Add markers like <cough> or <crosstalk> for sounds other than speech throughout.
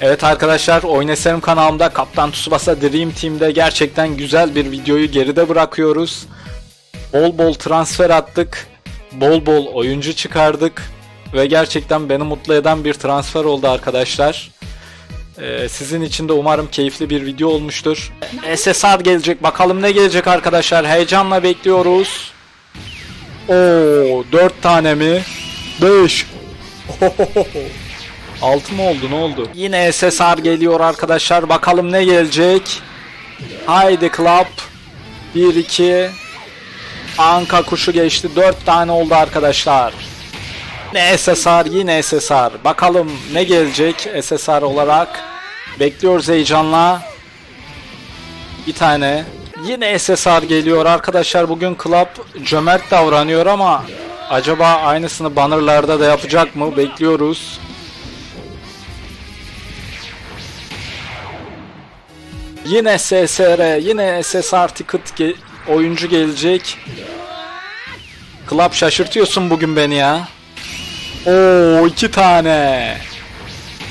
Evet arkadaşlar Oyneserim kanalımda Kaptan Tsubasa Dream Team'de gerçekten güzel bir videoyu geride bırakıyoruz. Bol bol transfer attık. Bol bol oyuncu çıkardık. Ve gerçekten beni mutlu eden bir transfer oldu arkadaşlar. Ee, sizin için de umarım keyifli bir video olmuştur. SSR gelecek. Bakalım ne gelecek arkadaşlar. Heyecanla bekliyoruz. Oo, 4 tane mi? 5. <laughs> 6 mı oldu ne oldu? Yine SSR geliyor arkadaşlar. Bakalım ne gelecek. Haydi Club. 1 2 Anka kuşu geçti. 4 tane oldu arkadaşlar. Yine SSR yine SSR. Bakalım ne gelecek SSR olarak. Bekliyoruz heyecanla. Bir tane. Yine SSR geliyor arkadaşlar. Bugün Club cömert davranıyor ama acaba aynısını bannerlarda da yapacak mı? Bekliyoruz. Yine SSR, yine SSR ticket ge- oyuncu gelecek. Club şaşırtıyorsun bugün beni ya. Oo iki tane.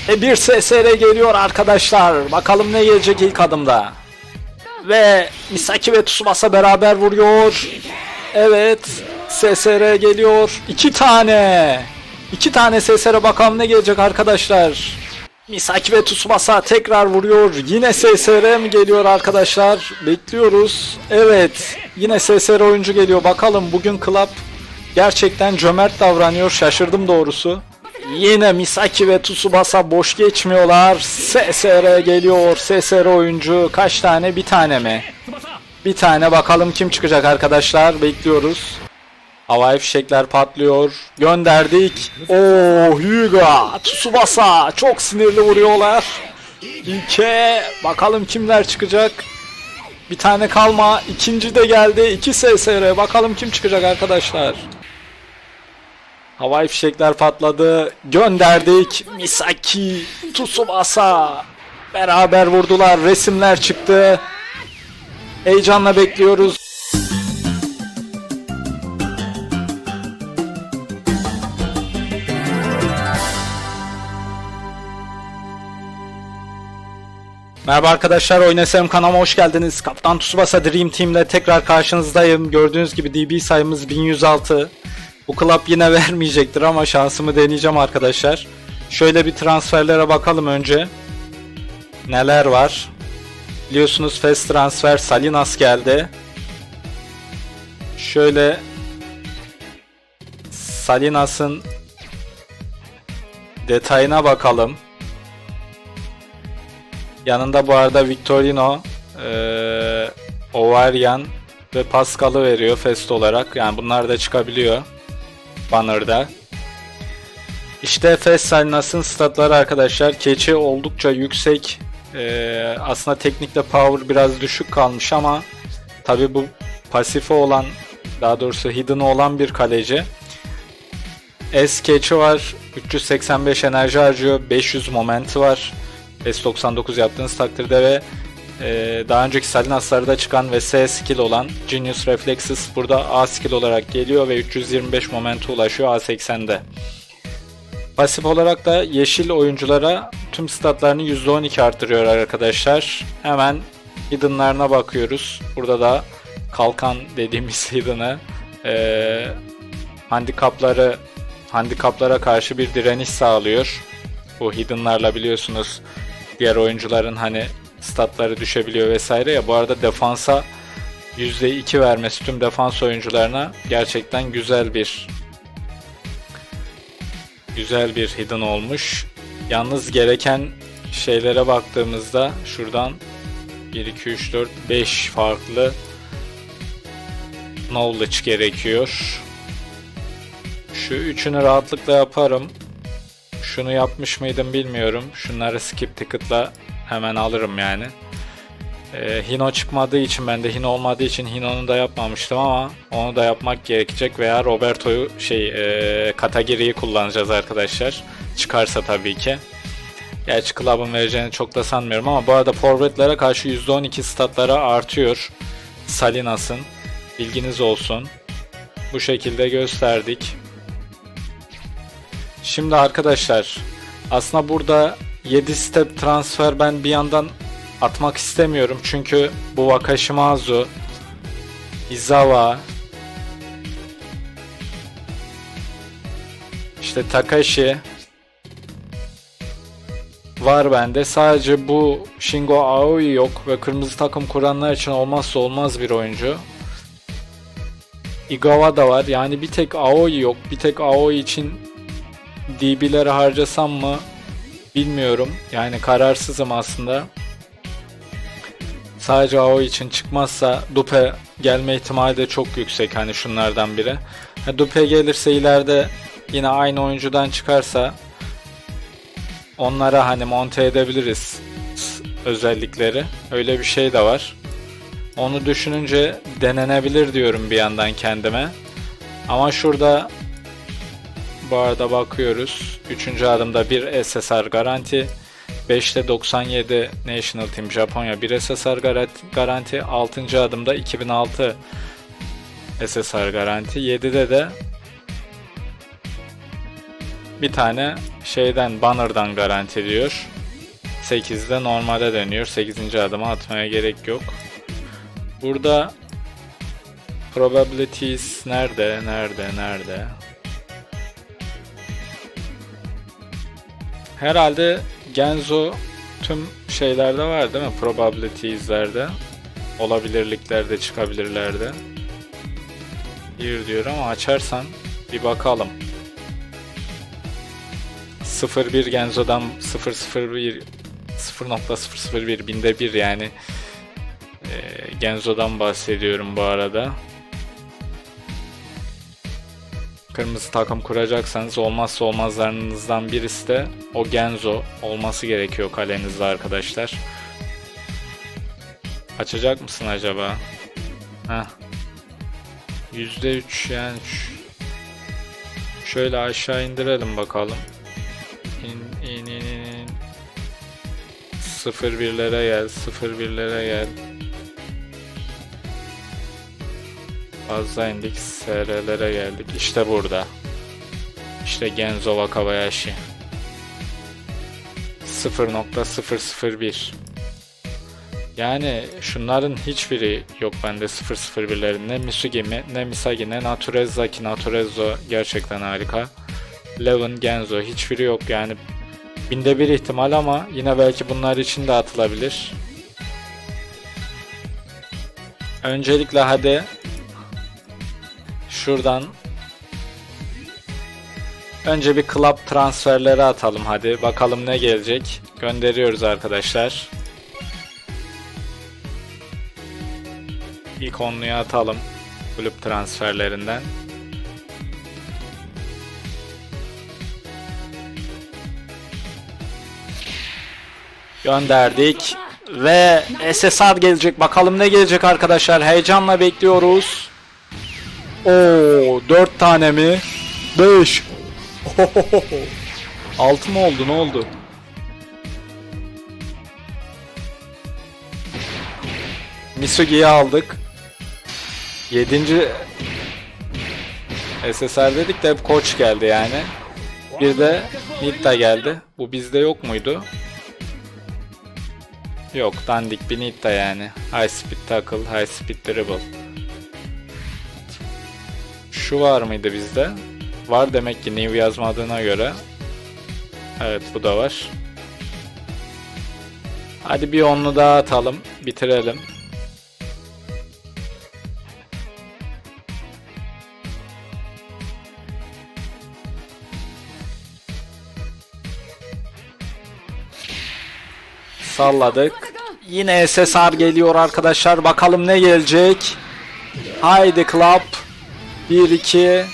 E bir SSR geliyor arkadaşlar. Bakalım ne gelecek ilk adımda. Ve Misaki ve Tsubasa beraber vuruyor. Evet. SSR geliyor. İki tane. İki tane SSR bakalım ne gelecek arkadaşlar. Misaki ve Tsubasa tekrar vuruyor. Yine SSR mi geliyor arkadaşlar? Bekliyoruz. Evet. Yine SSR oyuncu geliyor. Bakalım bugün Club gerçekten cömert davranıyor. Şaşırdım doğrusu. Yine Misaki ve Tsubasa boş geçmiyorlar. SSR geliyor. SSR oyuncu. Kaç tane? Bir tane mi? Bir tane bakalım kim çıkacak arkadaşlar. Bekliyoruz. Havai fişekler patlıyor. Gönderdik. Oo Hyuga, Tsubasa çok sinirli vuruyorlar. İlke bakalım kimler çıkacak. Bir tane kalma. İkinci de geldi. İki SSR. Bakalım kim çıkacak arkadaşlar. Havai fişekler patladı. Gönderdik. Misaki, Tsubasa. Beraber vurdular. Resimler çıktı. Heyecanla bekliyoruz. Merhaba arkadaşlar, Oynasam kanalıma hoş geldiniz. Kaptan Tsubasa Dream Team ile tekrar karşınızdayım. Gördüğünüz gibi DB sayımız 1106. Bu club yine <laughs> vermeyecektir ama şansımı deneyeceğim arkadaşlar. Şöyle bir transferlere bakalım önce. Neler var? Biliyorsunuz fast transfer Salinas geldi. Şöyle Salinas'ın detayına bakalım. Yanında bu arada Victorino, eee Ovarian ve Pascal'ı veriyor Fest olarak. Yani bunlar da çıkabiliyor banner'da. İşte Fest Salinas'ın statları arkadaşlar. Keçi oldukça yüksek. Eee, aslında teknikle power biraz düşük kalmış ama tabi bu pasifi olan daha doğrusu hidden olan bir kaleci. S keçi var. 385 enerji harcıyor. 500 momenti var. S99 yaptığınız takdirde ve e, daha önceki Salinas'larda çıkan ve S skill olan Genius Reflexes burada A skill olarak geliyor ve 325 momente ulaşıyor A80'de. Pasif olarak da yeşil oyunculara tüm statlarını %12 artırıyor arkadaşlar. Hemen hidden'larına bakıyoruz. Burada da kalkan dediğimiz <laughs> hidden'ı e, handikapları handikaplara karşı bir direniş sağlıyor. Bu hidden'larla biliyorsunuz diğer oyuncuların hani statları düşebiliyor vesaire ya. Bu arada defansa %2 vermesi tüm defans oyuncularına gerçekten güzel bir güzel bir hidden olmuş. Yalnız gereken şeylere baktığımızda şuradan 1 2 3 4 5 farklı knowledge gerekiyor. Şu üçünü rahatlıkla yaparım. Şunu yapmış mıydım bilmiyorum. Şunları skip ticket'la hemen alırım yani. Ee, Hino çıkmadığı için ben de Hino olmadığı için Hino'nu da yapmamıştım ama onu da yapmak gerekecek veya Roberto'yu şey e, Katagiri'yi kullanacağız arkadaşlar. Çıkarsa tabii ki. Gerçi Club'ın vereceğini çok da sanmıyorum ama bu arada forvetlere karşı %12 statlara artıyor. Salinas'ın. Bilginiz olsun. Bu şekilde gösterdik. Şimdi arkadaşlar aslında burada 7 step transfer ben bir yandan atmak istemiyorum. Çünkü bu Wakashimazu, Izawa, işte Takashi var bende. Sadece bu Shingo Aoi yok ve kırmızı takım kuranlar için olmazsa olmaz bir oyuncu. Igawa da var. Yani bir tek Aoi yok. Bir tek Aoi için DB'leri harcasam mı bilmiyorum. Yani kararsızım aslında. Sadece Aoi için çıkmazsa Dupe gelme ihtimali de çok yüksek hani şunlardan biri. Ha, Dupe gelirse ileride yine aynı oyuncudan çıkarsa onlara hani monte edebiliriz özellikleri. Öyle bir şey de var. Onu düşününce denenebilir diyorum bir yandan kendime. Ama şurada bu arada bakıyoruz. Üçüncü adımda bir SSR garanti. 5'te 97 National Team Japonya 1 SSR garanti. 6. adımda 2006 SSR garanti. 7'de de bir tane şeyden banner'dan garanti diyor. 8'de normale dönüyor. 8. adıma atmaya gerek yok. Burada probabilities nerede? Nerede? Nerede? Herhalde Genzo tüm şeylerde var değil mi? Probabilities'lerde. Olabilirliklerde çıkabilirlerde. Bir diyor ama açarsan bir bakalım. 01 Genzo'dan 001 0.001 binde bir yani Ee, Genzo'dan bahsediyorum bu arada. Kırmızı takım kuracaksanız olmazsa olmazlarınızdan birisi de o Genzo olması gerekiyor kalenizde arkadaşlar. Açacak mısın acaba? Heh. %3 yani şöyle aşağı indirelim bakalım. İn in in in. in. 01'lere gel, 01'lere gel. Fazla indik, SR'lere geldik. İşte burada. İşte Genzo Wakabayashi. 0.001 Yani şunların hiçbiri yok bende 001'lerin. Ne Misugi mi- ne Misagi ne Natureza ki Naturezzo gerçekten harika. Levin Genzo hiçbiri yok yani binde bir ihtimal ama yine belki bunlar için de atılabilir. Öncelikle hadi şuradan önce bir club transferleri atalım hadi bakalım ne gelecek. Gönderiyoruz arkadaşlar. İlk onluya atalım kulüp transferlerinden. Gönderdik. Ve SSR gelecek. Bakalım ne gelecek arkadaşlar. Heyecanla bekliyoruz. Oo, 4 tane mi? 5. 6 <laughs> mı oldu? Ne oldu? Misugi'yi aldık. 7. SSR dedik de hep koç geldi yani. Bir de Nita geldi. Bu bizde yok muydu? Yok dandik bir Nita yani. High speed tackle, high speed dribble. Şu var mıydı bizde? Var demek ki new yazmadığına göre. Evet bu da var. Hadi bir onlu daha atalım. Bitirelim. Salladık. Yine SSR geliyor arkadaşlar. Bakalım ne gelecek. Haydi Club. 1 2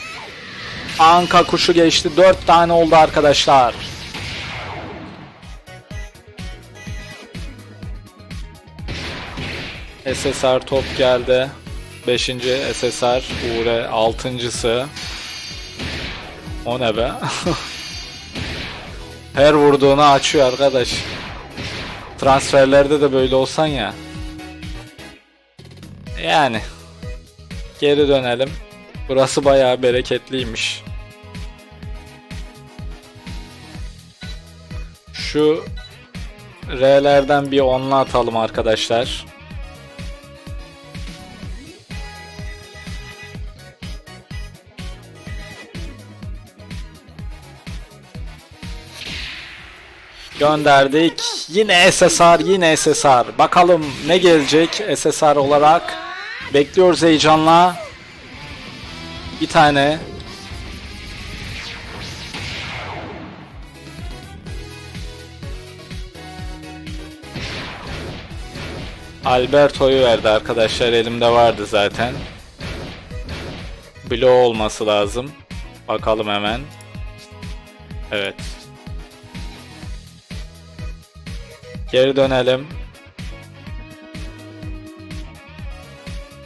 Anka kuşu geçti. 4 tane oldu arkadaşlar. SSR top geldi. 5. SSR Uğre 6.sı. O ne be? <laughs> Her vurduğunu açıyor arkadaş. Transferlerde de böyle olsan ya. Yani. Geri dönelim. Burası bayağı bereketliymiş. Şu R'lerden bir onla atalım arkadaşlar. Gönderdik. Yine SSR, yine SSR. Bakalım ne gelecek SSR olarak. Bekliyoruz heyecanla. Bir tane. Alberto'yu verdi arkadaşlar. Elimde vardı zaten. Blo olması lazım. Bakalım hemen. Evet. Geri dönelim.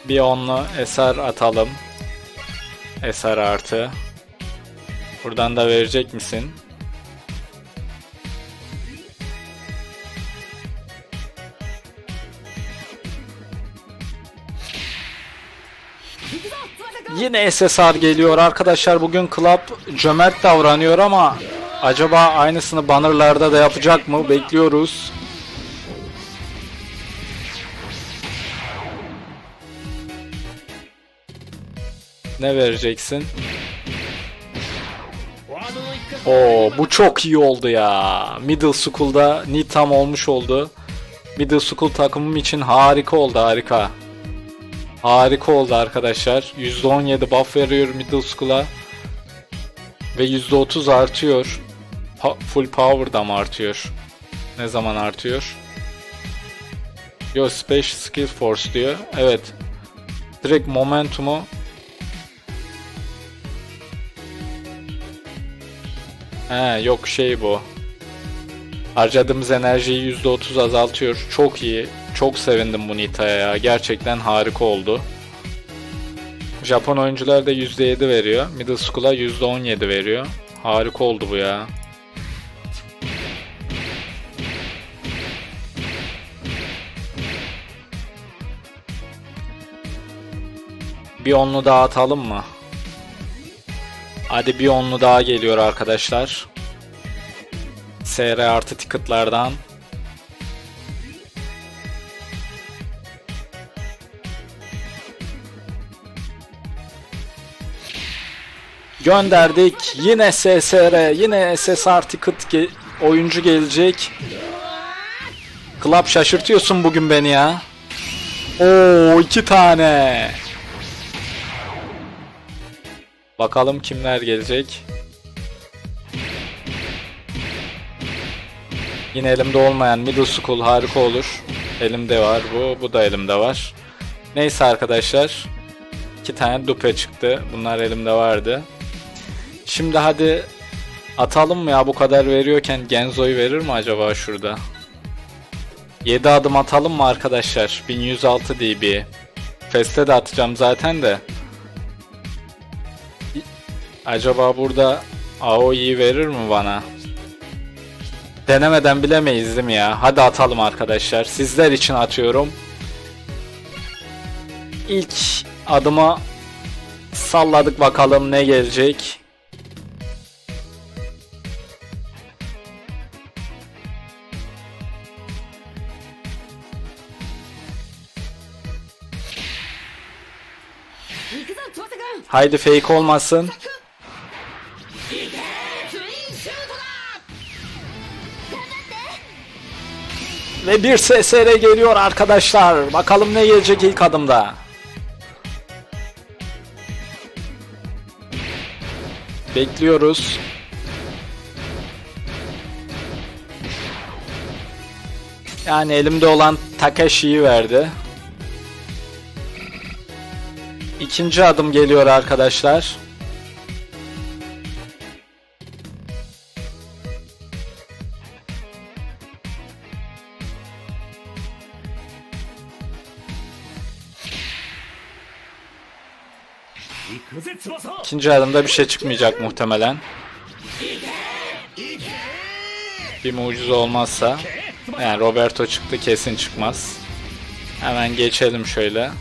Bir onlu eser atalım. Eser artı. Buradan da verecek misin? Yine SSR geliyor arkadaşlar. Bugün Club cömert davranıyor ama acaba aynısını bannerlarda da yapacak mı? Bekliyoruz. Ne vereceksin? Oo bu çok iyi oldu ya. Middle School'da Nitam olmuş oldu. Middle School takımım için harika oldu harika. Harika oldu arkadaşlar. %17 buff veriyor Middle School'a. Ve %30 artıyor. Pa- full power'da mı artıyor? Ne zaman artıyor? Yo Special Skill Force diyor. Evet. Direkt momentumu He yok şey bu. Harcadığımız enerjiyi %30 azaltıyor. Çok iyi. Çok sevindim bu Nita'ya ya. Gerçekten harika oldu. Japon oyuncular da %7 veriyor. Middle School'a %17 veriyor. Harika oldu bu ya. Bir onlu daha atalım mı? Hadi bir onlu daha geliyor arkadaşlar. SR artı ticketlardan. Gönderdik. Yine SSR, yine SSR ticket ge- oyuncu gelecek. Club şaşırtıyorsun bugün beni ya. Oo iki tane. Bakalım kimler gelecek. Yine elimde olmayan Middle School harika olur. Elimde var bu, bu da elimde var. Neyse arkadaşlar. iki tane dupe çıktı. Bunlar elimde vardı. Şimdi hadi atalım mı ya bu kadar veriyorken Genzo'yu verir mi acaba şurada? 7 adım atalım mı arkadaşlar? 1106 dB. Feste de atacağım zaten de. Acaba burada AOE'yi verir mi bana? Denemeden bilemeyiz değil mi ya? Hadi atalım arkadaşlar. Sizler için atıyorum. İlk adıma salladık bakalım ne gelecek. Haydi fake olmasın. Ve bir SSR geliyor arkadaşlar. Bakalım ne gelecek ilk adımda. Bekliyoruz. Yani elimde olan Takashi'yi verdi. İkinci adım geliyor arkadaşlar. İkinci adımda bir şey çıkmayacak muhtemelen. Bir mucize olmazsa. Yani Roberto çıktı kesin çıkmaz. Hemen geçelim şöyle.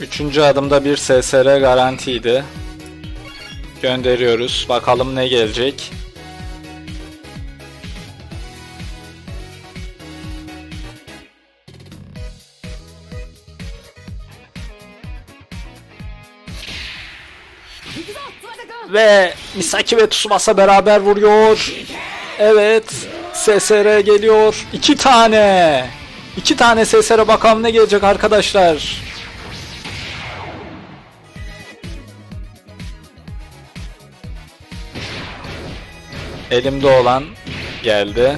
Üçüncü adımda bir SSR garantiydi. Gönderiyoruz. Bakalım ne gelecek. Ve Misaki ve Tsubasa beraber vuruyor. Evet. SSR geliyor. İki tane. İki tane SSR bakalım ne gelecek arkadaşlar. Elimde olan geldi.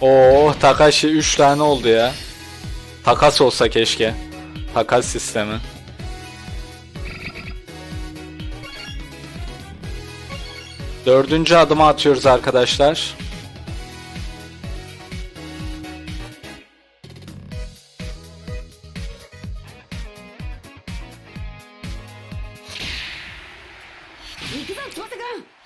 Oo Takashi 3 tane oldu ya. Takas olsa keşke. Takas sistemi. Dördüncü adımı atıyoruz arkadaşlar.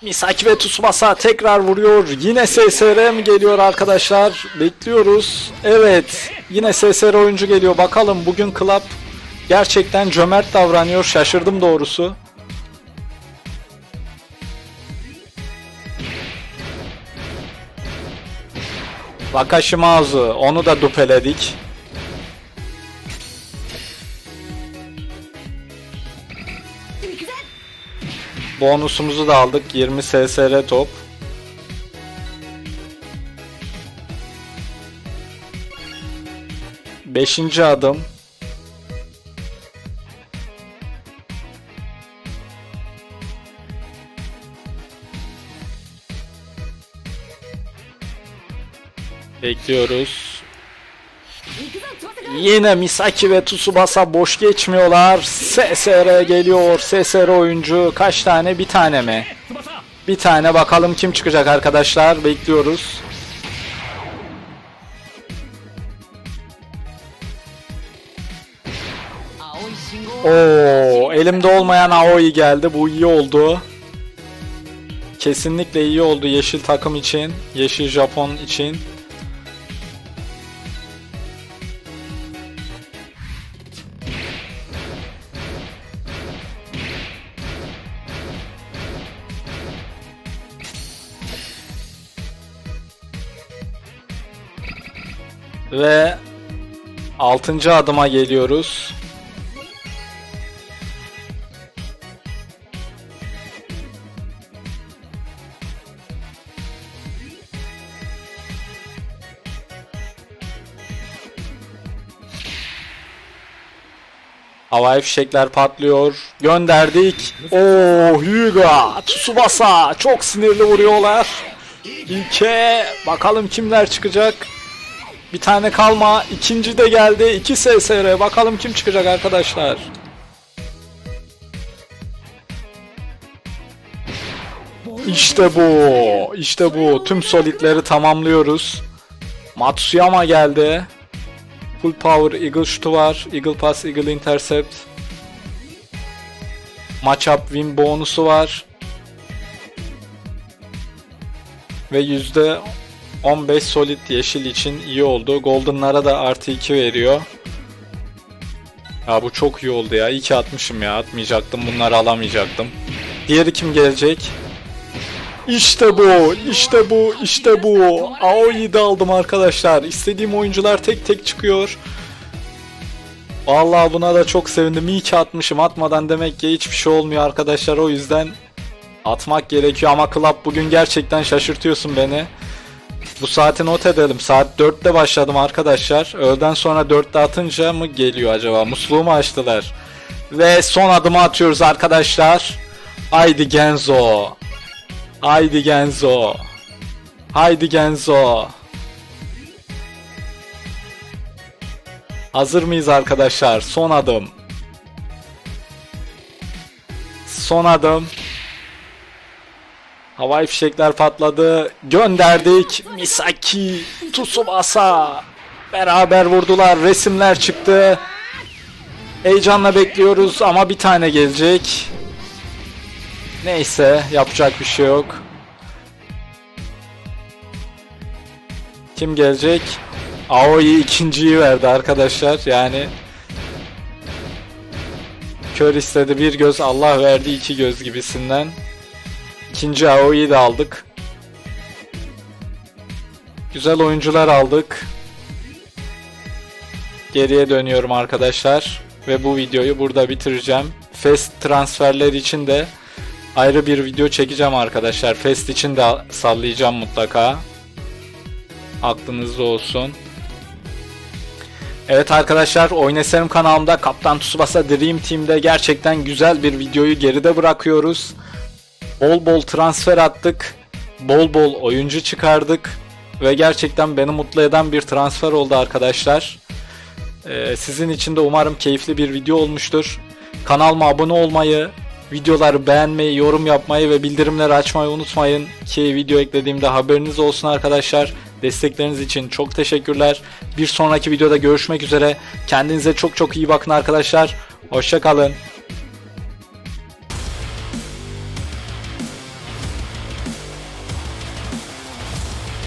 Misaki ve Tsubasa tekrar vuruyor. Yine SSR mi geliyor arkadaşlar? Bekliyoruz. Evet. Yine SSR oyuncu geliyor. Bakalım bugün Club gerçekten cömert davranıyor. Şaşırdım doğrusu. Wakashimazu onu da dupeledik. Bonusumuzu da aldık 20 SSR top. Beşinci adım. Bekliyoruz. Yine Misaki ve Tsubasa boş geçmiyorlar. SSR geliyor. SSR oyuncu kaç tane? Bir tane mi? Bir tane bakalım kim çıkacak arkadaşlar. Bekliyoruz. Oo, elimde olmayan Aoi geldi. Bu iyi oldu. Kesinlikle iyi oldu yeşil takım için, yeşil Japon için. 6. adıma geliyoruz. Havai fişekler patlıyor. Gönderdik. Oo Hyuga, Tsubasa çok sinirli vuruyorlar. İlke bakalım kimler çıkacak. Bir tane kalma. İkinci de geldi. 2 SSR. Bakalım kim çıkacak arkadaşlar. İşte bu. İşte bu. Tüm solidleri tamamlıyoruz. Matsuyama geldi. Full power Eagle şutu var. Eagle pass, Eagle intercept. Matchup win bonusu var. Ve yüzde 15 solid yeşil için iyi oldu. Golden'lara da artı 2 veriyor. Ya bu çok iyi oldu ya. İyi ki atmışım ya. Atmayacaktım. Bunları alamayacaktım. Diğeri kim gelecek? İşte bu, işte bu, işte bu. Aoi'yi de aldım arkadaşlar. İstediğim oyuncular tek tek çıkıyor. Vallahi buna da çok sevindim. İyi ki atmışım. Atmadan demek ki hiçbir şey olmuyor arkadaşlar. O yüzden atmak gerekiyor ama Club bugün gerçekten şaşırtıyorsun beni. Bu saati not edelim. Saat 4'te başladım arkadaşlar. Öğleden sonra 4'te atınca mı geliyor acaba? Musluğu mu açtılar? Ve son adımı atıyoruz arkadaşlar. Haydi Genzo. Haydi Genzo. Haydi Genzo. Hazır mıyız arkadaşlar? Son adım. Son adım. Havai fişekler patladı. Gönderdik. Misaki, Tsubasa. Beraber vurdular. Resimler çıktı. Heyecanla bekliyoruz ama bir tane gelecek. Neyse yapacak bir şey yok. Kim gelecek? Aoi ikinciyi verdi arkadaşlar. Yani Kör istedi bir göz Allah verdi iki göz gibisinden. İkinci AOE'yi de aldık. Güzel oyuncular aldık. Geriye dönüyorum arkadaşlar. Ve bu videoyu burada bitireceğim. Fest transferler için de ayrı bir video çekeceğim arkadaşlar. Fest için de sallayacağım mutlaka. Aklınızda olsun. Evet arkadaşlar Oyneserim kanalımda Kaptan Tsubasa Dream Team'de gerçekten güzel bir videoyu geride bırakıyoruz. Bol bol transfer attık. Bol bol oyuncu çıkardık. Ve gerçekten beni mutlu eden bir transfer oldu arkadaşlar. Ee, sizin için de umarım keyifli bir video olmuştur. Kanalıma abone olmayı, videoları beğenmeyi, yorum yapmayı ve bildirimleri açmayı unutmayın ki video eklediğimde haberiniz olsun arkadaşlar. Destekleriniz için çok teşekkürler. Bir sonraki videoda görüşmek üzere. Kendinize çok çok iyi bakın arkadaşlar. Hoşçakalın.